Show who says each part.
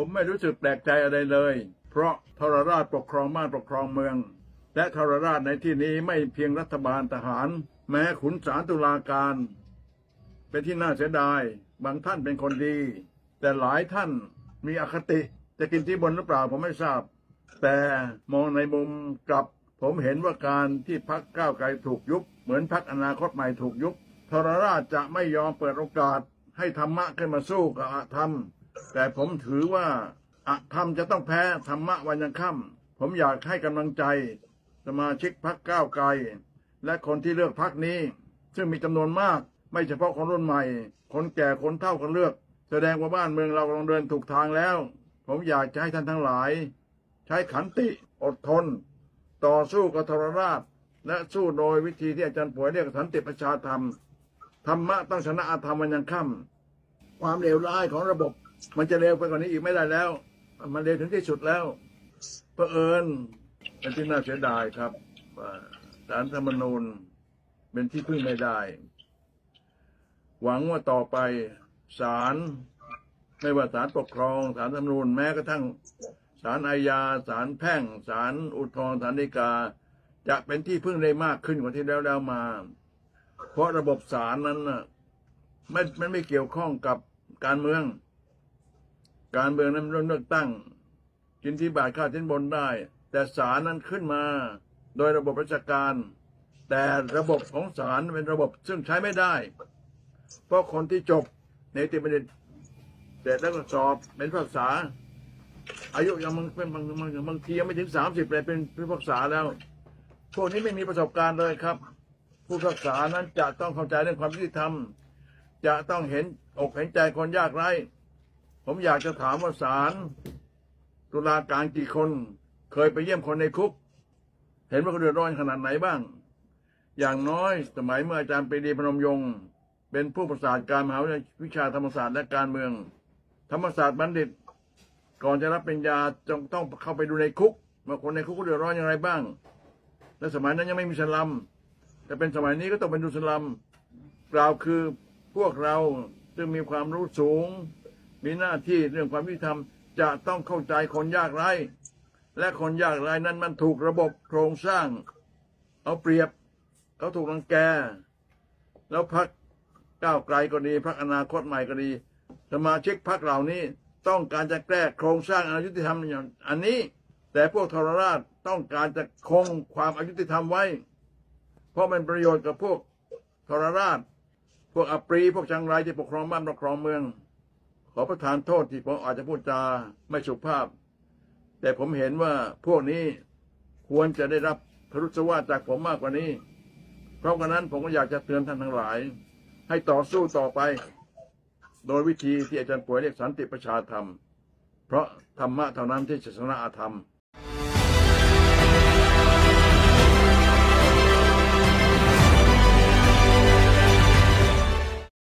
Speaker 1: ผมไม่รู้สึกแปลกใจอะไรเลย เพราะทรราชปกครองบ้านปกครองเมือง และทรราชในที่นี้ไม่เพียงรัฐบาลทหาร แม้ขุนศาลตุลาการ เป็นที่น่าเสียดาย บางท่านเป็นคนดี แต่หลายท่านมีอคติจะกินที่บนหรือเปล่าผมไม่ทราบ แต่มองในมุมกลับ ผมเห็นว่าการที่พักก้าวไกลถูกยุบ เหมือนพักอนาคตใหม่ถูกยุบทรราชจะไม่ยอมเปิดโอกาสให้ธรรมะขึ้นมาสู้กับธรรม แต่ผมถือว่าอธรรมจะต้องแพ้ธรรมะวันยังค่ำผมอยากให้กำลังใจ สมาชิกพักก้าวไกล และคนที่เลือกพักนี้ ซึ่งมีจำนวนมากไม่เฉพาะคนรุ่นใหม่ คนแก่คนเฒ่าคนเลือก แสดงว่าบ้านเมืองเรากำลังเดินถูกทางแล้ว ผมอยากจะให้ท่านทั้งหลาย ใช้ขันติอดทน ต่อสู้กับทรราช และสู้โดยวิธีที่อาจารย์ป่วยเรียกสันติประชาธรรมธรรมะต้องชนะอาธรรมวันยังค่ำความเลวร้ายของระบบ มันจะเลวไปกว่านี้อีกไม่ได้แล้ว มันเลวถึงที่สุดแล้วเผอิญเป็นที่น่าเสียดายครับว่าสารธรรมนูญเป็นที่พึ่งไม่ได้ หวังว่าต่อไปศาลไม่ว่าศาลปกครองศาลธรรมนูญแม้กระทั่งศาลอาญาศาลแพ่งศาลอุทธรณ์ศาลฎีกา จะเป็นที่พึ่งได้มากขึ้นกว่าที่แล้วแล้วมา เพราะระบบศาลนั้นน่ะไม่มันไม่เกี่ยวข้องกับการเมือง การเมืองนั้นเลือกตั้ง กินที่บาทข้าวชิ้นบนได้ แต่ศาลนั้นขึ้นมา โดยระบบราชการ แต่ระบบของศาลเป็นระบบซึ่งใช้ไม่ได้ เพราะคนที่จบในติบัณฑิตเสร็จแล้วก็สอบเป็นภาษา อายุยังบางบางบางบางทียังไม่ถึงสามสิบเลยเป็นผู้พักษาแล้ว พวกนี้ไม่มีประสบการณ์เลยครับ ผู้พักษานั้นจะต้องเข้าใจเรื่องความยุติธรรม จะต้องเห็นอกเห็นใจคนยากไร้ ผมอยากจะถามว่าศาลตุลาการกี่คน เคยไปเยี่ยมคนในคุก เห็นว่าเขาเดือดร้อนขนาดไหนบ้าง อย่างน้อยสมัยเมื่ออาจารย์ปรีดีพนมยงค์เป็นผู้ประสาทการมหาวิชาธรรมศาสตร์และการเมือง ธรรมศาสตร์บัณฑิต ก่อนจะรับปริญญาจงต้องเข้าไปดูในคุกว่าคนในคุกเขาเดือดร้อนอย่างไรบ้าง และสมัยนั้นยังไม่มีสลัมแต่เป็นสมัยนี้ก็ต้องเป็นดูสลัมกล่าวคือพวกเราซึ่งมีความรู้สูง มีหน้าที่เรื่องความยุติธรรมจะต้องเข้าใจคนยากไร้และคนยากไร้นั้นมันถูกระบบโครงสร้าง เอาเปรียบเขาถูกรังแก แล้วพักก้าวไกลก็ดีพักอนาคตใหม่ก็ดี สมาชิกพักเหล่านี้ต้องการจะแก้โครงสร้างอายุติธรรมอย่างอันนี้ แต่พวกทรราชต้องการจะคงความอายุติธรรมไว้ เพราะมันประโยชน์กับพวกทรราช พวกอัปรีพวกชังไรที่ปกครองบ้านปกครองเมือง อประทานโทษที่ผมอาจจะพูดจาไม่สุภาพ แต่ผมเห็นว่าพวกนี้ควรจะได้รับพรุษวาจากผมมากกว่านี้ เพราะฉะนั้นผมก็อยากจะเตือนท่านทั้งหลาย ให้ต่อสู้ต่อไป โดยวิธีที่อาจารย์ป่วยเรียกสันติประชาธรรม เพราะธรรมะเท่านั้นที่จะชนะอาธรรม